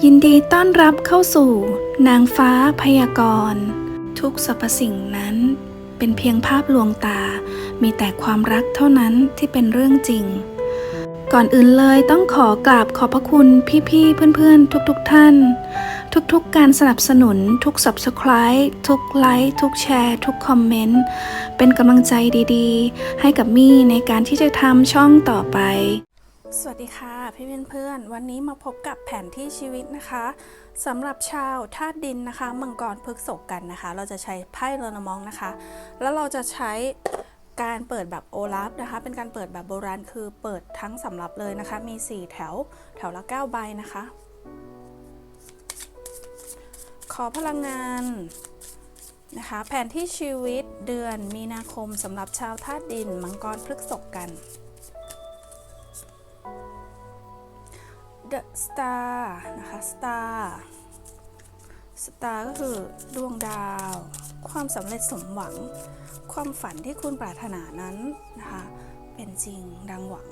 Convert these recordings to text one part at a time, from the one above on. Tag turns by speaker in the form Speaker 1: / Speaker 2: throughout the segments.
Speaker 1: ยินดีต้อนรับเข้าสู่ นางฟ้าพยากรณ์ ทุกสรรพสิ่งนั้น เป็นเพียงภาพลวงตา มีแต่ความรักเท่านั้นที่เป็นเรื่องจริง ก่อนอื่นเลยต้องขอกราบขอบพระคุณพี่ๆเพื่อนๆ ทุกๆท่าน ทุกๆการสนับสนุน ทุก subscribe ทุกไลค์ทุกแชร์ ทุกคอมเมนต์ เป็นกำลังใจดีๆ ให้กับมี่ในการที่จะทำช่องต่อไป สวัสดีค่ะพี่เพื่อนๆวันนี้มาพบกับแผนที่ชีวิตนะคะสำหรับชาวธาตุดินนะคะ มังกรพฤกษกกันนะคะ เราจะใช้ไพ่เรนมองนะคะ แล้วเราจะใช้การเปิดแบบโอลาฟนะคะ เป็นการเปิดแบบโบราณคือเปิดทั้งสำรับเลยนะคะ มี 4 แถวแถวละ 9 ใบนะคะ ขอพลังงานนะคะ แผนที่ชีวิตเดือนมีนาคมสำหรับชาวธาตุดินมังกรพฤกษกกัน The Star นะคะ Star Star ก็คือดวงดาว ความสำเร็จสมหวัง ความฝันที่คุณปรารถนานั้นนะคะ เป็นจริงดังหวัง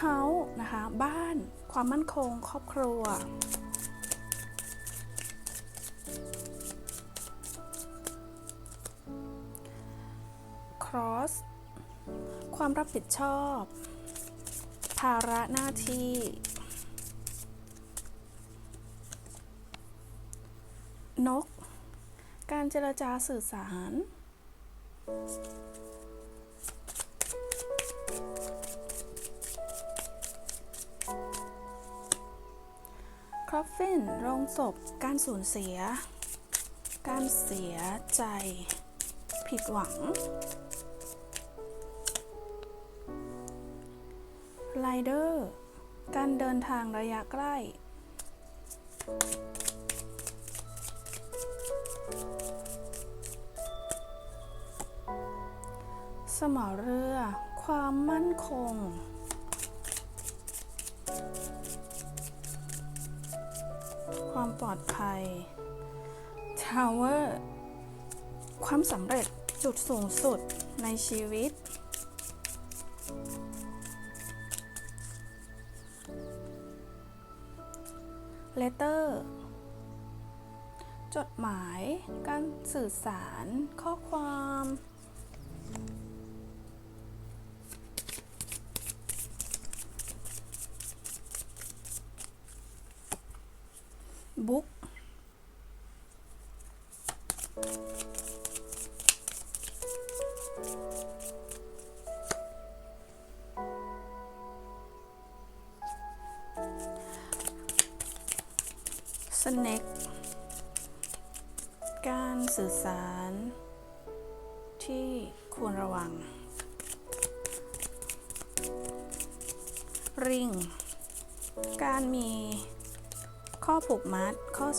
Speaker 1: House นะคะ บ้าน ความมั่นคง ครอบครัว Cross ความรับผิดชอบ ภาระหน้าที่ นก การเจรจาสื่อสาร ครอฟฟินโรงศพ การสูญเสีย การเสียใจ ผิดหวังไรเดอร์ การเดินทางระยะใกล้ สมอเรือ ความมั่นคง ความปลอดภัย ทาวเวอร์ ความสำเร็จจุดสูงสุดในชีวิต เลเตอร์ จดหมาย การสื่อสาร ข้อความ บุ๊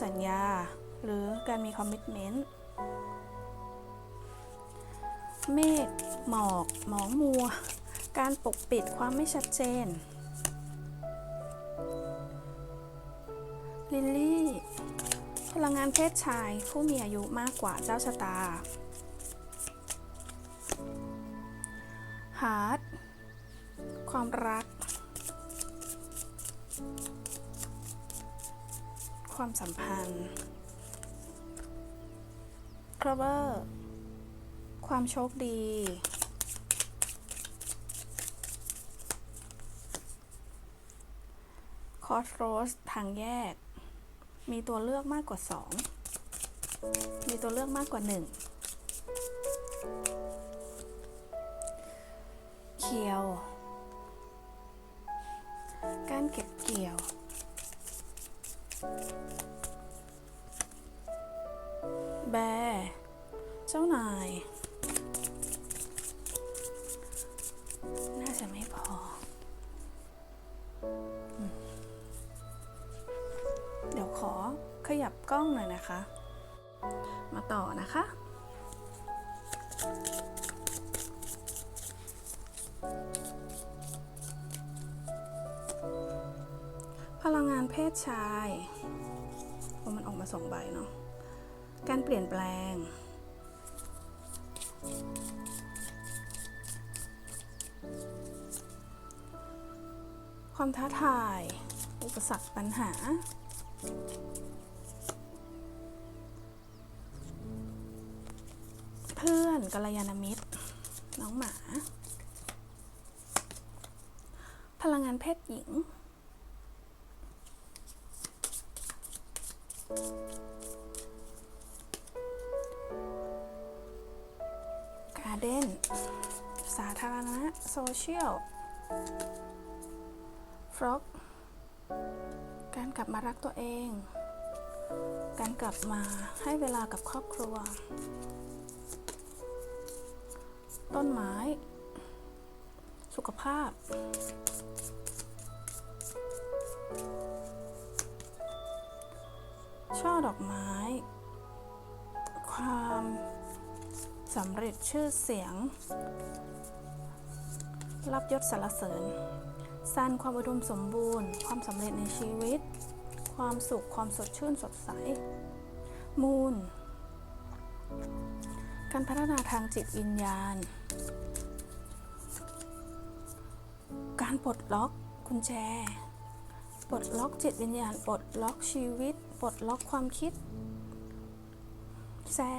Speaker 1: สัญญา หรือการมีคอมมิชเมนต์เมฆหมอกหมองมัว การปกปิดความไม่ชัดเจน ลิลลี่ พลังงานเพศชายผู้มีอายุมากกว่าเจ้าชะตา ฮาร์ดความรัก ความสัมพันธ์ครเวอร์ความโชคดีคอสโรสทางแยก มีตัวเลือกมากกว่า 2 มีตัวเลือกมากกว่า 1 เคียว การเก็บ ขยับกล้องหน่อยนะคะ มาต่อนะคะ พลังงานเพศชายโอ้มันออกมาสองใบเนาะ การเปลี่ยนแปลงความท้าทาย อุปสรรคปัญหา กัลยาณมิตร น้องหมา พลังงานเพศหญิง การเด้น สาธารณะ โซเชียลฟล็อก การกลับมารักตัวเอง การกลับมาให้เวลากับครอบครัว ต้นไม้ สุขภาพ ช่อดอกไม้ ความสำเร็จชื่อเสียง รับยศสรรเสริญสั้นความอุดมสมบูรณ์ ความสำเร็จในชีวิต ความสุข ความสดชื่นสดใส มูล การพัฒนาทางจิตวิญญาณ การปลดล็อกกุญแจ ปลดล็อกจิตวิญญาณ ปลดล็อกชีวิต ปลดล็อกความคิดแซ่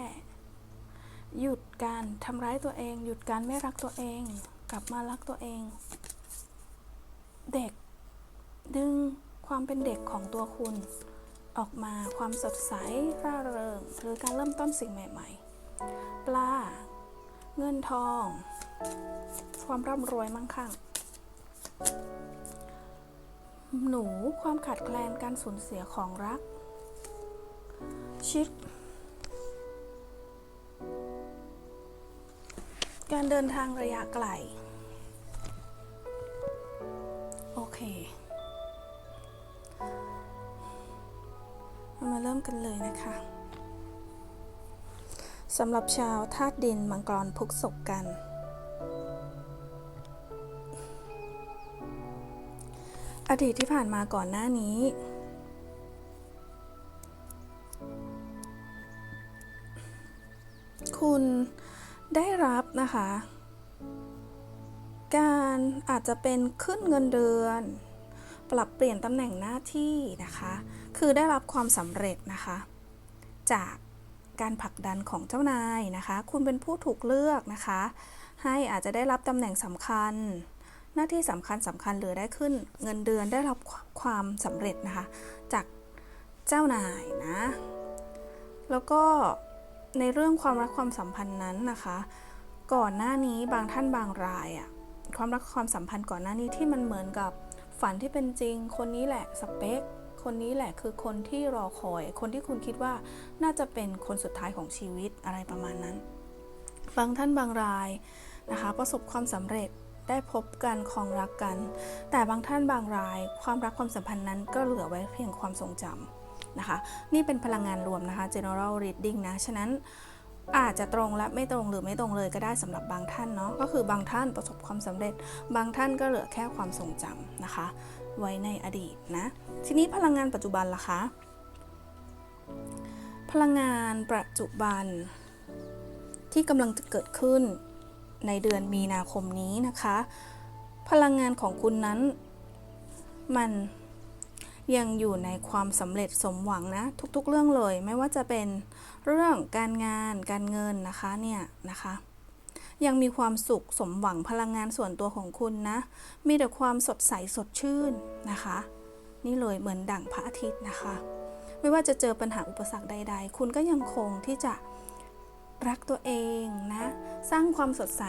Speaker 1: หยุดการทำร้ายตัวเอง หยุดการไม่รักตัวเอง กลับมารักตัวเอง เด็ก ดึงความเป็นเด็กของตัวคุณ ออกมาความสดใสร่าเริงหรือการเริ่มต้นสิ่งใหม่ ๆ ปลา เงินทอง ความร่ำรวยมั่งคั่ง หนู ความขาดแคลนการสูญเสียของรัก ชิด การเดินทางระยะไกล โอเค มาเริ่มกันเลยนะคะ สำหรับชาวธาตุดินมังกรพุกศกกัน อดีตที่ผ่านมาก่อนหน้านี้ คุณได้รับนะคะ การอาจจะเป็นขึ้นเงินเดือน ปรับเปลี่ยนตำแหน่งหน้าที่นะคะ คือได้รับความสำเร็จนะคะ จาก การผลักดันของเจ้านายนะคะ คุณเป็นผู้ถูกเลือกนะคะ ให้อาจจะได้รับตำแหน่งสำคัญ หน้าที่สำคัญสำคัญหรือได้ขึ้นเงินเดือนได้รับความสำเร็จนะคะ จากเจ้านายนะ แล้วก็ในเรื่องความรักความสัมพันธ์นั้นนะคะ ก่อนหน้านี้บางท่านบางรายอะความรักความสัมพันธ์ก่อนหน้านี้ที่มันเหมือนกับฝันที่เป็นจริง คนนี้แหละสเปค คนนี้แหละคือคนที่รอคอย คนที่คุณคิดว่าน่าจะเป็นคนสุดท้ายของชีวิตอะไรประมาณนั้น บางท่านบางรายนะคะ ประสบความสำเร็จได้พบกันครองรักกัน แต่บางท่านบางราย ความรักความสัมพันธ์นั้นก็เหลือไว้เพียงความทรงจำนะคะ นี่เป็นพลังงานรวมนะคะ general reading นะ ฉะนั้นอาจจะตรงและไม่ตรงหรือไม่ตรงเลยก็ได้สำหรับบางท่านเนาะก็คือบางท่านประสบความสำเร็จ บางท่านก็เหลือแค่ความทรงจำนะคะ ไว้ในอดีตนะ ทีนี้พลังงานปัจจุบันล่ะคะ พลังงานปัจจุบัน ที่กำลังจะเกิดขึ้นในเดือนมีนาคมนี้นะคะ พลังงานของคุณนั้น มันยังอยู่ในความสำเร็จสมหวังนะ ทุกๆ เรื่องเลย ไม่ว่าจะเป็นเรื่องการงานการเงินนะคะเนี่ยนะคะ ยังมีความสุขสมหวังพลังงานส่วนตัวของคุณนะ มีแต่ความสดใสสดชื่นนะคะ นี่เลยเหมือนดั่งพระอาทิตย์นะคะ ไม่ว่าจะเจอปัญหาอุปสรรคใด ๆ คุณก็ยังคงที่จะรักตัวเองนะ สร้างความสดใส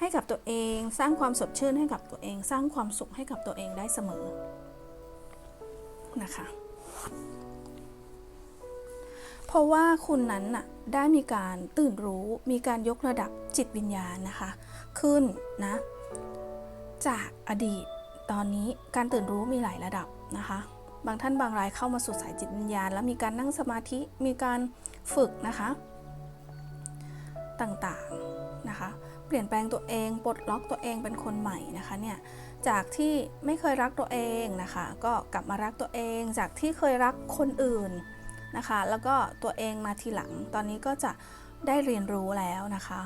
Speaker 1: ให้กับตัวเอง สร้างความสดชื่นให้กับตัวเอง สร้างความสุขให้กับตัวเองได้เสมอนะคะ เพราะว่าคุณนั้นน่ะได้มีการตื่นรู้มีการยกระดับจิตวิญญาณนะคะ ขึ้นนะ จากอดีตตอนนี้การตื่นรู้มีหลายระดับนะคะ บางท่านบางรายเข้ามาสู่สายจิตวิญญาณ แล้วมีการนั่งสมาธิมีการฝึกนะคะ ต่างๆนะคะ เปลี่ยนแปลงตัวเองปลดล็อกตัวเองเป็นคนใหม่นะคะเนี่ยจากที่ไม่เคยรักตัวเองนะคะ ก็กลับมารักตัวเอง จากที่เคยรักคนอื่น นะคะ แล้วก็ตัวเองมาทีหลัง ตอนนี้ก็จะได้เรียนรู้แล้วนะคะ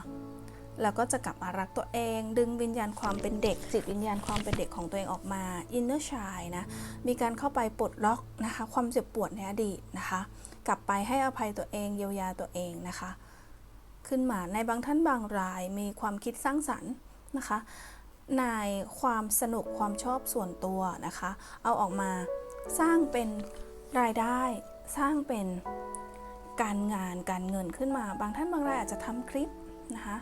Speaker 1: แล้วก็จะกลับมารักตัวเอง ดึงวิญญาณความเป็นเด็ก จิตวิญญาณความเป็นเด็กของตัวเองออกมา inner child นะ มีการเข้าไปปลดล็อกนะคะ ความเจ็บปวดในอดีตนะคะ กลับไปให้อภัยตัวเองเยียวยาตัวเองนะคะ ขึ้นมาในบางท่านบางรายมีความคิดสร้างสรรค์นะคะ ในความสนุกความชอบส่วนตัวนะคะ เอาออกมาสร้างเป็นรายได้ สร้างเป็นการงานการเงินขึ้นมา บางท่านบางรายอาจจะทำคลิปนะคะ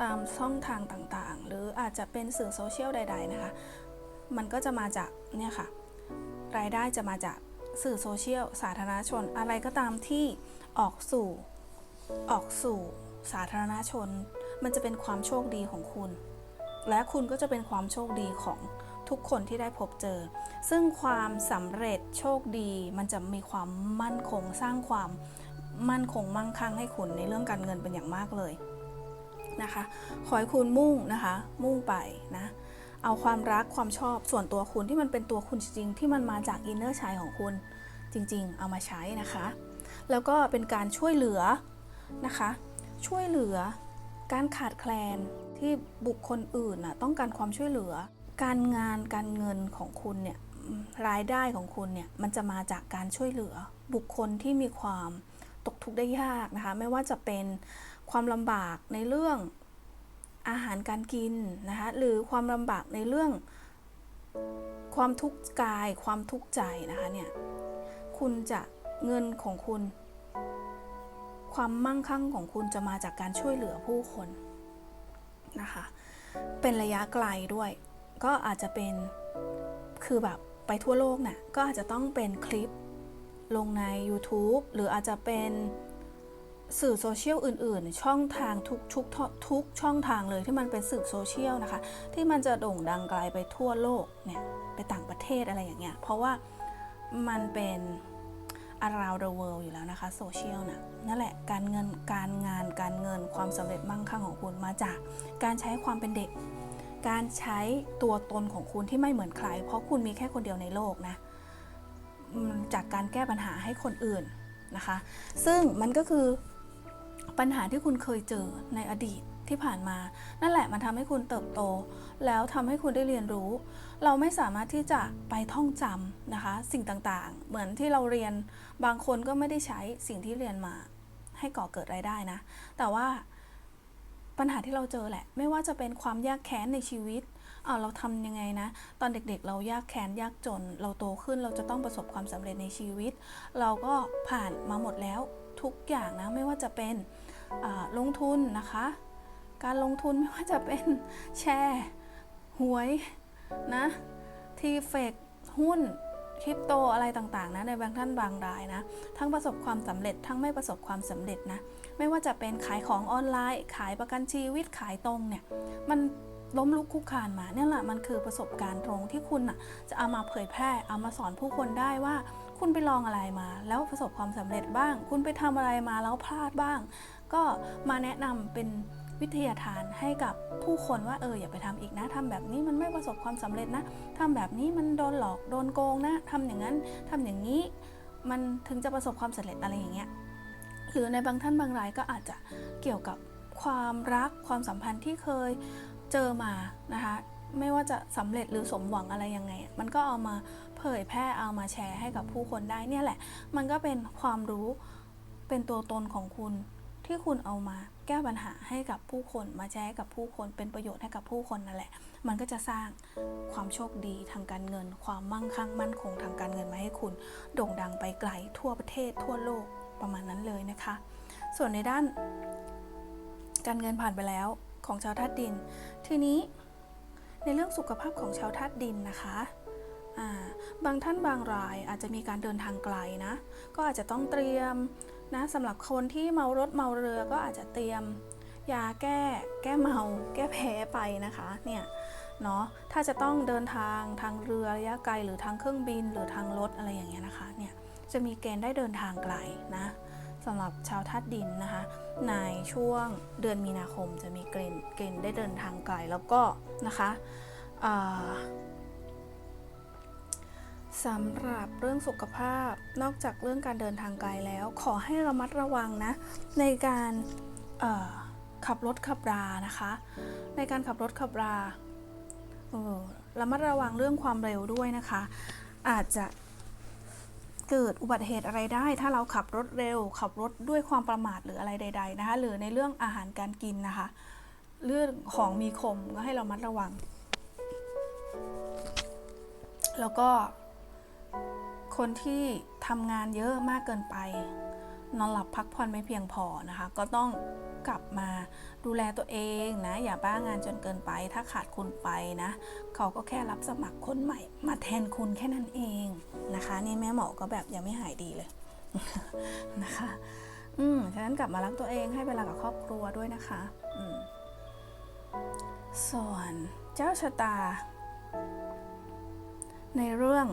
Speaker 1: ตามช่องทางต่างๆ หรืออาจจะเป็นสื่อโซเชียลใด ๆ นะคะ มันก็จะมาจากเนี่ยค่ะ รายได้จะมาจากสื่อโซเชียลสาธารณชน อะไรก็ตามที่ออกสู่ออกสู่สาธารณชน มันจะเป็นความโชคดีของคุณ และคุณก็จะเป็นความโชคดีของ ทุกคนที่ได้พบเจอ ซึ่งความสำเร็จโชคดี มันจะมีความมั่นคงสร้างความมั่นคงมั่งคั่งให้คุณในเรื่องการเงินเป็นอย่างมากเลยนะคะ ขอให้คุณมุ่งนะคะ มุ่งไปนะ เอาความรักความชอบส่วนตัวคุณที่มันเป็นตัวคุณจริงๆที่มันมาจากอินเนอร์ชายของคุณจริง ๆ เอามาใช้นะคะ แล้วก็เป็นการช่วยเหลือนะคะ ช่วยเหลือการขาดแคลนที่บุคคลอื่นนะต้องการความช่วยเหลือ การงานการเงินของคุณเนี่ยรายได้ของคุณเนี่ยมันจะมาจากการช่วยเหลือบุคคลที่มีความตกทุกข์ได้ยากนะคะ ไม่ว่าจะเป็นความลำบากในเรื่องอาหารการกินนะคะหรือความลำบากในเรื่อง ความทุกข์กาย ความทุกข์ใจนะคะเนี่ยคุณจะเงินของคุณ ความมั่งคั่งของคุณจะมาจากการช่วยเหลือผู้คนนะคะเป็นระยะไกลด้วย ก็อาจจะเป็นคือแบบไปทั่วโลกน่ะก็อาจจะต้องเป็นคลิปลงใน YouTube หรืออาจจะเป็นสื่อโซเชียลอื่น ๆ ช่องทางทุกทุกทุกช่องทางเลยที่มันเป็นสื่อโซเชียลนะคะ ที่มันจะโด่งดังไกลไปทั่วโลกเนี่ยไปต่างประเทศอะไรอย่างเงี้ยเพราะว่ามันเป็น around the world อยู่แล้วนะคะโซเชียลนะนั่นแหละการเงินการงานการเงินความสำเร็จมั่งคั่งของคุณมาจากการใช้ความเป็นเด็ก การใช้ตัวตนของคุณที่ไม่เหมือนใคร เพราะคุณมีแค่คนเดียวในโลกนะจากการแก้ปัญหาให้คนอื่นนะคะ ซึ่งมันก็คือปัญหาที่คุณเคยเจอในอดีตที่ผ่านมา นั่นแหละมันทำให้คุณเติบโต แล้วทำให้คุณได้เรียนรู้ เราไม่สามารถที่จะไปท่องจำนะคะ สิ่งต่างๆ เหมือนที่เราเรียนบางคนก็ไม่ได้ใช้สิ่งที่เรียนมา ให้ก่อเกิดรายได้นะ แต่ว่า ปัญหาที่เราเจอแหละ ไม่ว่าจะเป็นความยากแค้นในชีวิตอ้าวเราทำยังไงนะ ตอนเด็กๆ เรายากแค้นยากจน เราโตขึ้นเราจะต้องประสบความสำเร็จในชีวิต เราก็ผ่านมาหมดแล้วทุกอย่างนะ ไม่ว่าจะเป็นลงทุนนะคะ การลงทุนไม่ว่าจะเป็นแชร์หวยนะทีเฟกหุ้นคริปโตอะไรต่างๆนะในบางท่านบางรายนะ ทั้งประสบความสำเร็จทั้งไม่ประสบความสำเร็จนะ ไม่ว่าจะเป็นขายของออนไลน์ ขายประกันชีวิตขายตรงเนี่ยมันล้มลุกคลุกคานมาเนี่ยแหละมันคือประสบการณ์ตรงที่คุณน่ะจะเอามาเผยแพร่เอามาสอนผู้คนได้ว่า คุณไปลองอะไรมา แล้วประสบความสำเร็จบ้าง คุณไปทำอะไรมาแล้วพลาดบ้าง ก็มาแนะนำเป็นวิทยาทานให้กับผู้คนว่าเอออย่าไปทำอีกนะทำแบบนี้มันไม่ประสบความสำเร็จนะทำแบบนี้มันโดนหลอกโดนโกงนะทำอย่างนั้นทำอย่างนี้ มันถึงจะประสบความสำเร็จอะไรอย่างเงี้ย หรือในบางท่านบางรายก็อาจจะเกี่ยวกับความรักความสัมพันธ์ที่เคยเจอมานะคะไม่ว่าจะสำเร็จหรือสมหวังอะไรยังไง มันก็เอามาเผยแพร่เอามาแชร์ให้กับผู้คนได้เนี่ยแหละ มันก็เป็นความรู้เป็นตัวตนของคุณที่คุณเอามาแก้ปัญหาให้กับผู้คนมาแชร์ให้กับผู้คนเป็นประโยชน์ให้กับผู้คนนั่นแหละ มันก็จะสร้างความโชคดีทางการเงิน ความมั่งคั่งมั่นคงทางการเงินมาให้คุณ โด่งดังไปไกลทั่วประเทศทั่วโลก ประมาณนั้นเลยนะคะ ส่วนในด้านการเงินผ่านไปแล้วของชาวธาตุดิน ทีนี้ในเรื่องสุขภาพของชาวธาตุดินนะคะาบางท่านบางรายอาจจะมีการเดินทางไกลนะ ก็อาจจะต้องเตรียมนะสำหรับคนที่เมารถเมาเรือก็อาจจะเตรียมยาแก้ แก้เมา แก้แพ้ไปนะคะเนี่ยเนาะถ้าจะต้องเดินทางทางเรือระยะไกลหรือทางเครื่องบินหรือทางรถอะไรอย่างเงี้ยนะคะเนี่ย จะมีเกณฑ์ได้เดินทางไกลนะสำหรับชาวธาตุดินนะคะ ในช่วงเดือนมีนาคมจะมีเกณฑ์เกณฑ์ได้เดินทางไกลแล้วก็นะคะสำหรับเรื่องสุขภาพนอกจากเรื่องการเดินทางไกลแล้ว ขอให้ระมัดระวังนะ ในการขับรถขับรานะคะ ในการขับรถขับราระมัดระวังเรื่องความเร็วด้วยนะคะ อาจจะ เกิดอุบัติเหตุอะไรได้ ถ้าเราขับรถเร็ว ขับรถด้วยความประมาทหรืออะไรใด ๆ นะคะ หรือในเรื่องอาหารการกินนะคะ เรื่องของมีคมก็ให้เรามัดระวัง แล้วก็ คนที่ทำงานเยอะมากเกินไป นอนหลับพักผ่อนไม่เพียงพอนะคะ ก็ต้องกลับมา ดูแลตัวเองนะ อย่าบ้างานจนเกินไป ถ้าขาดคุณไปนะ เขาก็แค่รับสมัครคนใหม่ มาแทนคุณแค่นั้นเองนะคะ นี่แม่หมอก็แบบยังไม่หายดีเลยนะคะ อืมฉะนั้นกลับมารักตัวเองให้เวลากับครอบครัวด้วยนะคะ อืมส่วนเจ้าชะตา ในเรื่อง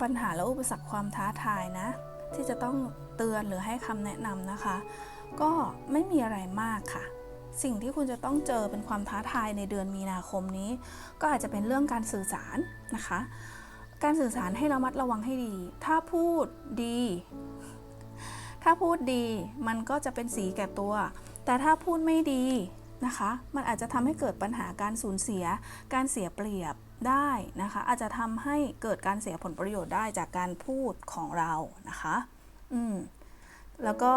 Speaker 1: ปัญหาและอุปสรรคความท้าทายนะ ที่จะต้องเตือนหรือให้คำแนะนำนะคะ ก็ไม่มีอะไรมากค่ะ สิ่งที่คุณจะต้องเจอเป็นความท้าทายในเดือนมีนาคมนี้ ก็อาจจะเป็นเรื่องการสื่อสารนะคะ การสื่อสารให้ระมัดระวังให้ดี ถ้าพูดดี ถ้าพูดดีมันก็จะเป็นสีแก่ตัว แต่ถ้าพูดไม่ดีนะคะ มันอาจจะทำให้เกิดปัญหาการสูญเสีย การเสียเปรียบได้นะคะ อาจจะทำให้เกิดการเสียผลประโยชน์ได้จากการพูดของเรานะคะ อืม แล้วก็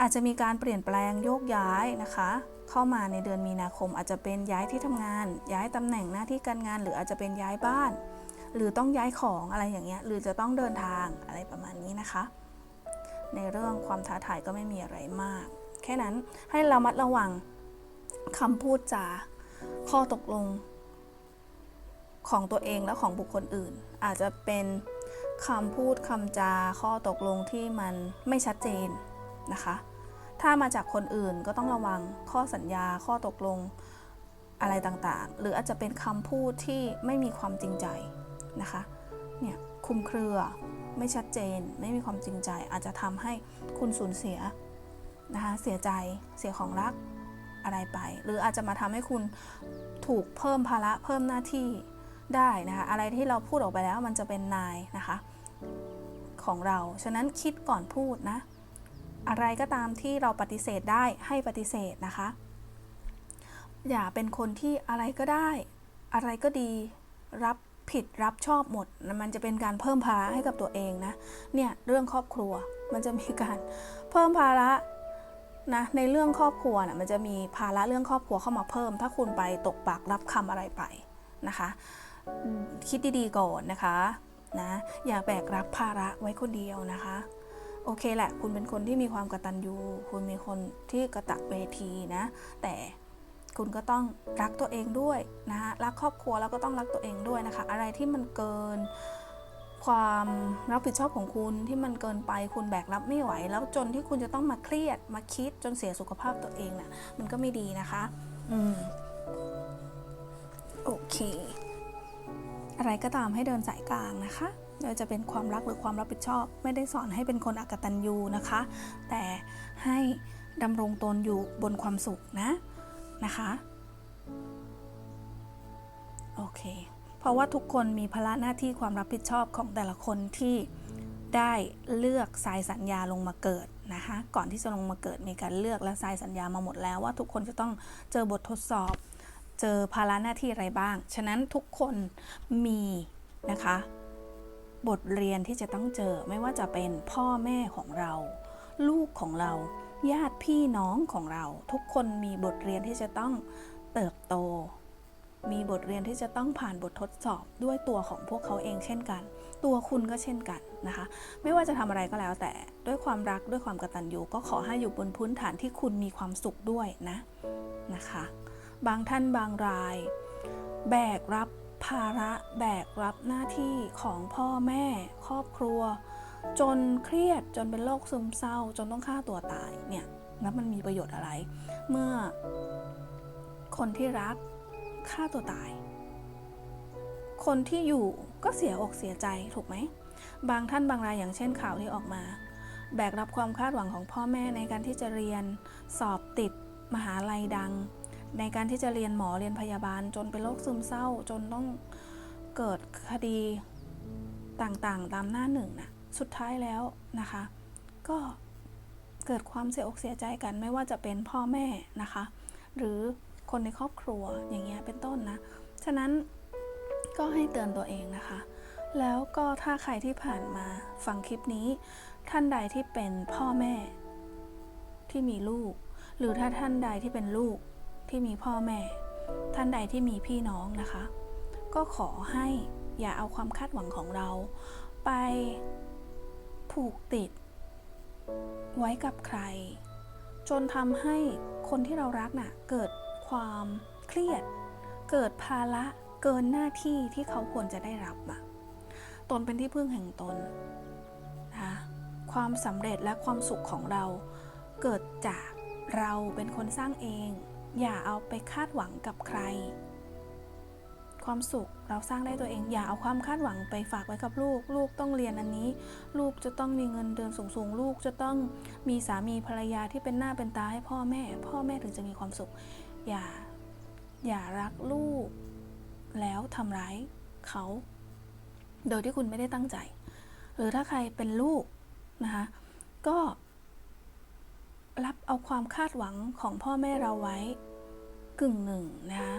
Speaker 1: อาจจะมีการเปลี่ยนแปลงโยกย้ายนะคะ เข้ามาในเดือนมีนาคม อาจจะเป็นย้ายที่ทำงาน ย้ายตำแหน่งหน้าที่การงาน หรืออาจจะเป็นย้ายบ้าน หรือต้องย้ายของอะไรอย่างเงี้ย หรือจะต้องเดินทางอะไรประมาณนี้นะคะ ในเรื่องความท้าทายก็ไม่มีอะไรมาก แค่นั้นให้เรามัดระวังคำพูดจาข้อตกลง ของตัวเองและของบุคคลอื่น อาจจะเป็นคำพูดคำจาข้อตกลงที่มันไม่ชัดเจนนะคะ ถ้ามาจากคนอื่นก็ต้องระวังข้อสัญญาข้อตกลงอะไรต่างๆ หรืออาจจะเป็นคำพูดที่ไม่มีความจริงใจนะคะ เนี่ยคุมเครือไม่ชัดเจน ไม่มีความจริงใจ อาจจะทำให้คุณสูญเสียนะคะเสียใจเสียของรักอะไรไป หรืออาจจะมาทำให้คุณถูกเพิ่มภาระเพิ่มหน้าที่ได้นะคะอะไรที่เราพูดออกไปแล้วมันจะเป็นนายนะคะของเรา ฉะนั้นคิดก่อนพูดนะ อะไรก็ตามที่เราปฏิเสธได้ให้ปฏิเสธนะคะ อย่าเป็นคนที่อะไรก็ได้ อะไรก็ดีรับผิดรับชอบหมด มันจะเป็นการเพิ่มภาระให้กับตัวเองนะ เนี่ยเรื่องครอบครัวมันจะมีการเพิ่มภาระนะในเรื่องครอบครัวนะมันจะมีภาระเรื่องครอบครัวเข้ามาเพิ่ม ถ้าคุณไปตกปากรับคำอะไรไปนะคะ คิดดีๆก่อนนะคะนะอย่าแบกรับภาระไว้คนเดียวนะคะ อเคแหละ คุณเป็นคนที่มีความกตัญญูคุณมีคนที่กระตะเวทีนะ แต่คุณก็ต้องรักตัวเองด้วยนะคะรักครอบครัวแล้วก็ต้องรักตัวเองด้วยนะคะ อะไรที่มันเกินความรับผิดชอบของคุณที่มันเกินไปคุณแบกรับไม่ไหว แล้วจนที่คุณจะต้องมาเครียดมาคิดจนเสียสุขภาพตัวเองนะ่ะมันก็ไม่ดีนะคะ อืมโอเค อะไรก็ตามให้เดินสายกลางนะคะ ไม่ว่าจะเป็นความรักหรือความรับผิดชอบ ไม่ได้สอนให้เป็นคนอกตัญญูนะคะ แต่ให้ดำรงตนอยู่บนความสุขนะนะคะโอเค เพราะว่าทุกคนมีภาระหน้าที่ความรับผิดชอบของแต่ละคนที่ได้เลือกสายสัญญาลงมาเกิดนะคะ ก่อนที่จะลงมาเกิดมีการเลือกและสายสัญญามาหมดแล้วว่าทุกคนจะต้องเจอบททดสอบ เจอภาระหน้าที่อะไรบ้าง ฉะนั้นทุกคนมีนะคะ บทเรียนที่จะต้องเจอไม่ว่าจะเป็นพ่อแม่ของเรา ลูกของเรา ญาติพี่น้องของเรา ทุกคนมีบทเรียนที่จะต้องเติบโต มีบทเรียนที่จะต้องผ่านบททดสอบด้วยตัวของพวกเขาเองเช่นกัน ตัวคุณก็เช่นกันนะคะ ไม่ว่าจะทำอะไรก็แล้วแต่ด้วยความรักด้วยความกตัญญูก็ขอให้อยู่บนพื้นฐานที่คุณมีความสุขด้วยนะนะคะ บางท่านบางราย แบกรับ ภาระแบกรับหน้าที่ของพ่อแม่ ครอบครัว จนเครียดจนเป็นโรคซึมเศร้า จนต้องฆ่าตัวตายเนี่ยแล้วมันมีประโยชน์อะไร เมื่อคนที่รักฆ่าตัวตาย คนที่อยู่ก็เสียอกเสียใจถูกไหม บางท่านบางรายอย่างเช่นข่าวที่ออกมา แบกรับความคาดหวังของพ่อแม่ในการที่จะเรียน สอบติดมหาลัยดัง ในการที่จะเรียนหมอเรียนพยาบาล จนเป็นโรคซึมเศร้า จนต้องเกิดคดีต่างๆ ตามหน้าหนึ่งนะสุดท้ายแล้วนะคะ ก็เกิดความเสียอกเสียใจกันไม่ว่าจะเป็นพ่อแม่นะคะ หรือคนในครอบครัวอย่างเงี้ยเป็นต้นนะ ฉะนั้นก็ให้เตือนตัวเองนะคะ แล้วก็ถ้าใครที่ผ่านมาฟังคลิปนี้ ท่านใดที่เป็นพ่อแม่ที่มีลูก หรือถ้าท่านใดที่เป็นลูก ที่มีพ่อแม่ ท่านใดที่มีพี่น้องนะคะ ก็ขอให้อย่าเอาความคาดหวังของเรา ไปผูกติด ไว้กับใคร จนทำให้คนที่เรารักน่ะเกิดความเครียด เกิดภาระเกินหน้าที่ที่เขาควรจะได้รับอะตนเป็นที่พึ่งแห่งตนนะความสำเร็จและความสุขของเราเกิดจากเราเป็นคนสร้างเอง อย่าเอาไปคาดหวังกับใคร ความสุขเราสร้างได้ตัวเอง อย่าเอาความคาดหวังไปฝากไว้กับลูก ลูกต้องเรียนอันนี้ ลูกจะต้องมีเงินเดือนสูงๆ ลูกจะต้องมีสามีภรรยาที่เป็นหน้าเป็นตาให้พ่อแม่ พ่อแม่ถึงจะมีความสุข อย่า อย่ารักลูก แล้วทำร้ายเขา โดยที่คุณไม่ได้ตั้งใจ หรือถ้าใครเป็นลูกนะคะก็ รับเอาความคาดหวังของพ่อแม่เราไว้กึ่งหนึ่งนะคะ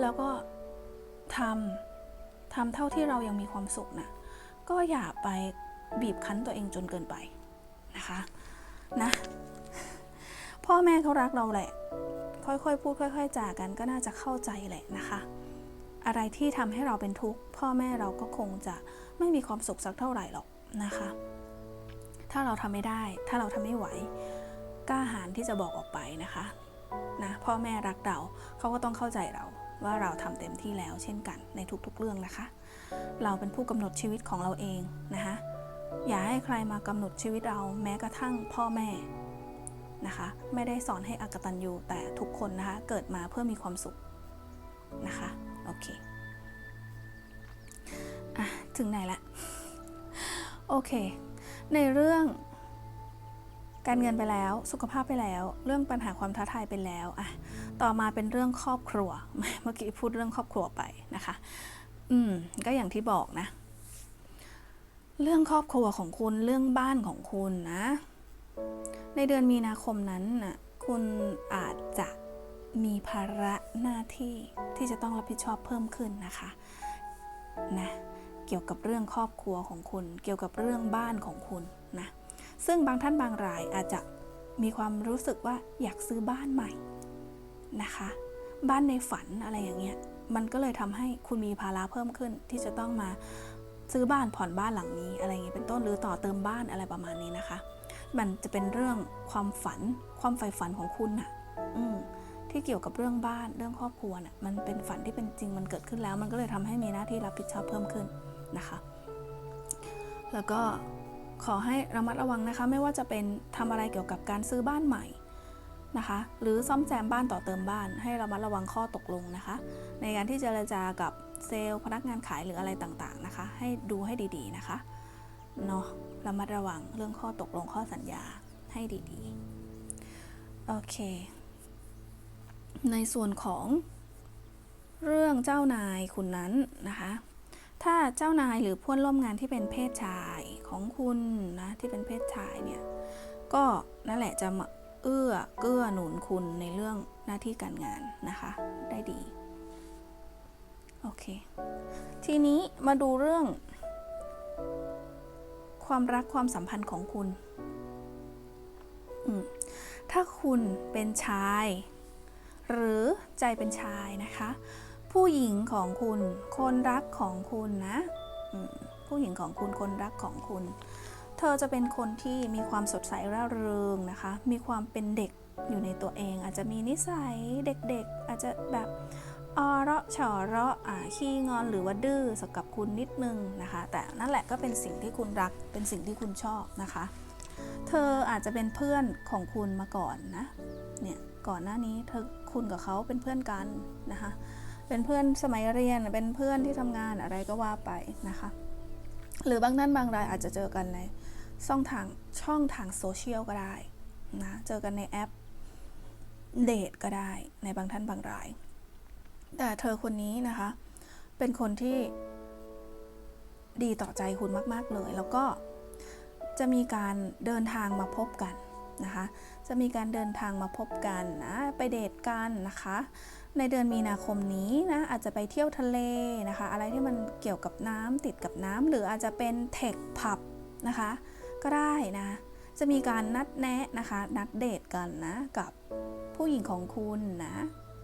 Speaker 1: แล้วก็ทำทำเท่าที่เรายังมีความสุขนะก็อย่าไปบีบคั้นตัวเองจนเกินไปนะคะนะพ่อแม่เขารักเราแหละ ค่อยๆ พูดค่อย ๆจากันก็น่าจะเข้าใจแหละนะคะ อะไรที่ทำให้เราเป็นทุกข์พ่อแม่เราก็คงจะไม่มีความสุขสักเท่าไหร่หรอกนะคะ ถ้าเราทำไม่ได้ ถ้าเราทำไม่ไหว กล้าหาญที่จะบอกออกไปนะคะนะพ่อแม่รักเราเขาก็ต้องเข้าใจเราว่าเราทำเต็มที่แล้วเช่นกันในทุกๆเรื่องนะคะ เราเป็นผู้กำหนดชีวิตของเราเองนะคะอย่าให้ใครมากำหนดชีวิตเราแม้กระทั่งพ่อแม่นะคะ ไม่ได้สอนให้อกตัญญูแต่ทุกคนนะคะเกิดมาเพื่อมีความสุขนะคะโอเคอะถึงไหนละโอเค ในเรื่อง การเงินไปแล้ว สุขภาพไปแล้ว เรื่องปัญหาความท้าทายไปแล้วอะต่อมาเป็นเรื่องครอบครัว เมื่อกี้พูดเรื่องครอบครัวไปนะคะ อืม ก็อย่างที่บอกนะ เรื่องครอบครัวของคุณ เรื่องบ้านของคุณนะ ในเดือนมีนาคมนั้นน่ะ คุณอาจจะมีภาระหน้าที่ที่จะต้องรับผิดชอบเพิ่มขึ้นนะคะ นะ เกี่ยวกับเรื่องครอบครัวของคุณ เกี่ยวกับเรื่องบ้านของคุณนะ ซึ่งบางท่านบางรายอาจจะมีความรู้สึกว่าอยากซื้อบ้านใหม่นะคะ บ้านในฝันอะไรอย่างเงี้ยมันก็เลยทำให้คุณมีภาระเพิ่มขึ้นที่จะต้องมาซื้อบ้านผ่อนบ้านหลังนี้ อะไรอย่างเงี้ยเป็นต้นหรือต่อเติมบ้านอะไรประมาณนี้นะคะ มันจะเป็นเรื่องความฝันความใฝ่ฝันของคุณน่ะอืที่เกี่ยวกับเรื่องบ้านเรื่องครอบครัวน่ะมันเป็นฝันที่เป็นจริงมันเกิดขึ้นแล้ว มันก็เลยทำให้มีหน้าที่รับผิดชอบเพิ่มขึ้นนะคะ แล้วก็ ขอให้ระมัดระวังนะคะ ไม่ว่าจะเป็นทำอะไรเกี่ยวกับการซื้อบ้านใหม่นะคะ หรือซ่อมแซมบ้านต่อเติมบ้าน ให้ระมัดระวังข้อตกลงนะคะ ในการที่เจรจากับเซลล์พนักงานขายหรืออะไรต่างๆนะคะ ให้ดูให้ดีๆนะคะเนาะระมัดระวังเรื่องข้อตกลงข้อสัญญาให้ดีๆโอเค ในส่วนของเรื่องเจ้านายคุณนั้นนะคะ ถ้าเจ้านายหรือเพื่อนร่วมงานที่เป็นเพศชายของคุณนะที่เป็นเพศชายเนี่ยก็นั่นแหละจะมาเอื้อเกื้อหนุนคุณในเรื่องหน้าที่การงานนะคะ ได้ดีโอเค ทีนี้มาดูเรื่อง ความรักความสัมพันธ์ของคุณ ถ้าคุณเป็นชาย หรือใจเป็นชายนะคะ ผู้หญิงของคุณ คนรักของคุณนะผู้หญิงของคุณคนรักของคุณ เธอจะเป็นคนที่มีความสดใสร่าเริงนะคะ มีความเป็นเด็กอยู่ในตัวเอง อาจจะมีนิสัยเด็กๆ อาจจะแบบอเราะฉอเราะขี้งอนหรือว่าดื้อสกับคุณนิดนึงนะคะ แต่นั่นแหละก็เป็นสิ่งที่คุณรักเป็นสิ่งที่คุณชอบนะคะ เธออาจจะเป็นเพื่อนของคุณมาก่อนนะเนี่ยก่อนหน้านี้เธอคุณกับเขาเป็นเพื่อนกันนะคะ เป็นเพื่อนสมัยเรียน เป็นเพื่อนที่ทำงานอะไรก็ว่าไปนะคะ หรือบางท่านบางรายอาจจะเจอกันในช่องทางช่องทางโซเชียลก็ได้นะเจอกันในแอปเดทก็ได้ในบางท่านบางราย แต่เธอคนนี้นะคะ เป็นคนที่ดีต่อใจคุณมาก ๆ เลย แล้วก็จะมีการเดินทางมาพบกันนะคะ จะมีการเดินทางมาพบกันนะ ไปเดทกันนะคะ ในเดือนมีนาคมนี้นะอาจจะไปเที่ยวทะเลนะคะ อะไรที่มันเกี่ยวกับน้ำติดกับน้ำหรืออาจจะเป็นเทคผับนะคะ ก็ได้นะ จะมีการนัดแนะนะคะ นัดเดทกันนะกับผู้หญิงของคุณนะ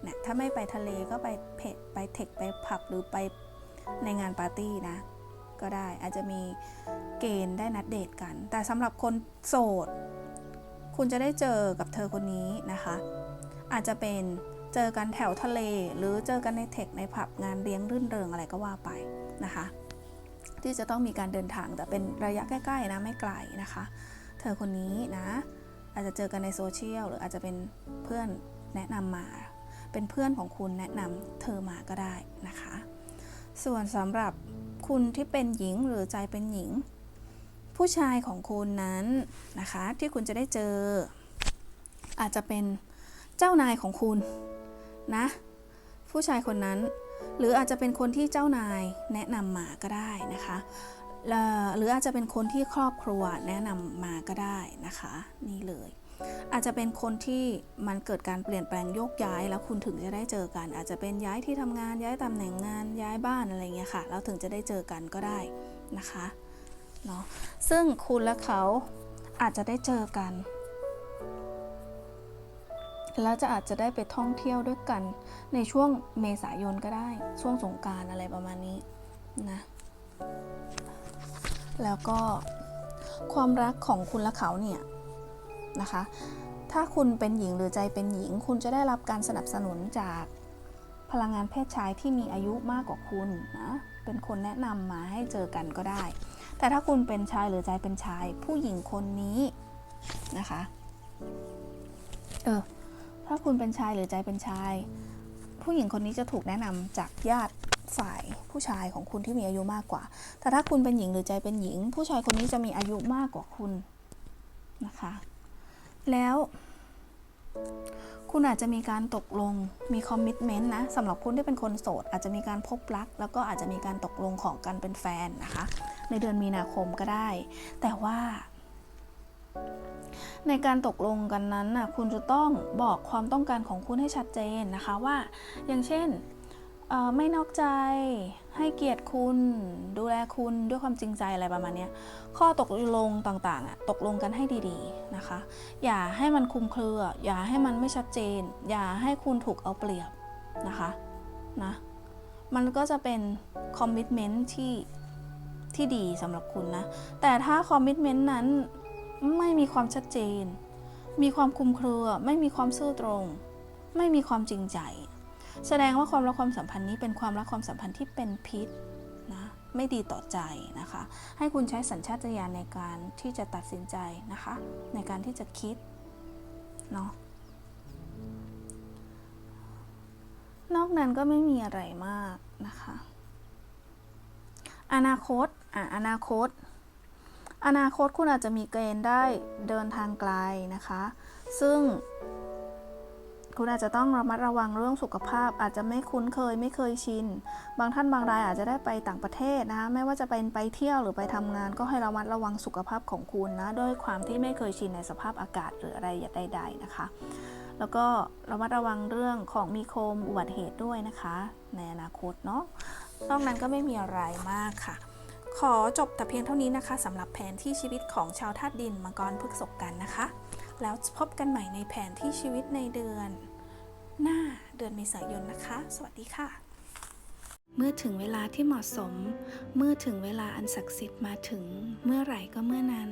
Speaker 1: เนี่ยถ้าไม่ไปทะเลก็ไปเพจไปเทคไปผับหรือไปในงานปาร์ตี้นะ ก็ได้อาจจะมีเกณฑ์ได้นัดเดทกัน แต่สำหรับคนโสด คุณจะได้เจอกับเธอคนนี้นะคะ อาจจะเป็น เจอกันแถวทะเล หรือเจอกันในเทคในผับงานเลี้ยงรื่นเริงอะไรก็ว่าไปนะคะ ที่จะต้องมีการเดินทางแต่เป็นระยะใกล้ๆนะไม่ไกลนะคะ เธอคนนี้นะอาจจะเจอกันในโซเชียลหรืออาจจะเป็นเพื่อนแนะนำมา เป็นเพื่อนของคุณแนะนำเธอมาก็ได้นะคะ ส่วนสำหรับคุณที่เป็นหญิงหรือใจเป็นหญิง ผู้ชายของคุณนั้นนะคะที่คุณจะได้เจอ อาจจะเป็นเจ้านายของคุณ นะ ผู้ชายคนนั้น หรืออาจจะเป็นคนที่เจ้านายแนะนำมาก็ได้นะคะ หรืออาจจะเป็นคนที่ครอบครัวแนะนำมาก็ได้นะคะ นี่เลยอาจจะเป็นคนที่มันเกิดการเปลี่ยนแปลงโยกย้ายแล้วคุณถึงจะได้เจอกัน อาจจะเป็นย้ายที่ทำงานย้ายตำแหน่งงานย้ายบ้านอะไรเงี้ยค่ะแล้วถึงจะได้เจอกันก็ได้นะคะเนาะซึ่งคุณและเขาอาจจะได้เจอกัน แล้วจะอาจจะได้ไปท่องเที่ยวด้วยกัน ในช่วงเมษายนก็ได้ ช่วงสงการอะไรประมาณนี้นะแล้วก็ความรักของคุณและเขาเนี่ยนะคะ ถ้าคุณเป็นหญิงหรือใจเป็นหญิง คุณจะได้รับการสนับสนุนจากพลังงานเพศชายที่มีอายุมากกว่าคุณนะ เป็นคนแนะนำมาให้เจอกันก็ได้ แต่ถ้าคุณเป็นชายหรือใจเป็นชาย ผู้หญิงคนนี้นะคะ เออ ถ้าคุณเป็นชายหรือใจเป็นชาย ผู้หญิงคนนี้จะถูกแนะนำจากญาติฝ่ายผู้ชายของคุณที่มีอายุมากกว่า แต่ถ้าคุณเป็นหญิงหรือใจเป็นหญิง ผู้ชายคนนี้จะมีอายุมากกว่าคุณนะคะ แล้ว คุณอาจจะมีการตกลงมีคอมมิชเมนต์นะสำหรับคุณที่เป็นคนโสด อาจจะมีการพบรัก แล้วก็อาจจะมีการตกลงของกันเป็นแฟนนะคะ ในเดือนมีนาคมก็ได้ แต่ว่า ในการตกลงกันนั้นน่ะคุณจะต้องบอกความต้องการของคุณให้ชัดเจนนะคะว่า อย่างเช่นไม่นอกใจให้เกียรติคุณ ดูแลคุณด้วยความจริงใจอะไรประมาณนี้ข้อตกลงต่างๆอะตกลงกันให้ดีๆนะคะ อย่าให้มันคลุมเครือ อย่าให้มันไม่ชัดเจน อย่าให้คุณถูกเอาเปรียบนะคะนะมันก็จะเป็นคอมมิชเมนต์ที่ที่ดีสำหรับคุณนะ แต่ถ้าคอมมิชเมนต์นั้น ไม่มีความชัดเจน มีความคลุมเครือ ไม่มีความซื่อตรง ไม่มีความจริงใจ แสดงว่าความรักความสัมพันธ์นี้เป็นความรักความสัมพันธ์ที่เป็นพิษนะไม่ดีต่อใจนะคะ ให้คุณใช้สัญชาตญาณในการที่จะตัดสินใจนะคะ ในการที่จะคิดเนาะนอกนั้นก็ไม่มีอะไรมากนะคะ อนาคตอะอนาคต อนาคตคุณอาจจะมีเกณฑ์ได้เดินทางไกลนะคะ ซึ่ง คุณอาจจะต้องระมัดระวังเรื่องสุขภาพ อาจจะไม่คุ้นเคยไม่เคยชิน บางท่านบางรายอาจจะได้ไปต่างประเทศนะคะไม่ว่าจะเป็นไปเที่ยวหรือไปทำงาน ก็ให้ระมัดระวังสุขภาพของคุณนะด้วยความที่ไม่เคยชินในสภาพอากาศหรืออะไรใดๆนะคะ แล้วก็ระมัดระวังเรื่องของมีโคมอุบัติเหตุด้วยนะคะ ในอนาคตเนาะนอกนั้นก็ไม่มีอะไรมากค่ะ ขอจบแต่เพียงเท่านี้นะคะสำหรับแผนที่ชีวิตของชาวธาตุดินมังกรพฤกษกกันนะคะ แล้วพบกันใหม่ในแผนที่ชีวิตในเดือน หน้าเดือนเมษายนนะคะ สวัสดีค่ะ เมื่อถึงเวลาที่เหมาะสม เมื่อถึงเวลาอันศักดิ์สิทธิ์มาถึง เมื่อไหร่ก็เมื่อนั้น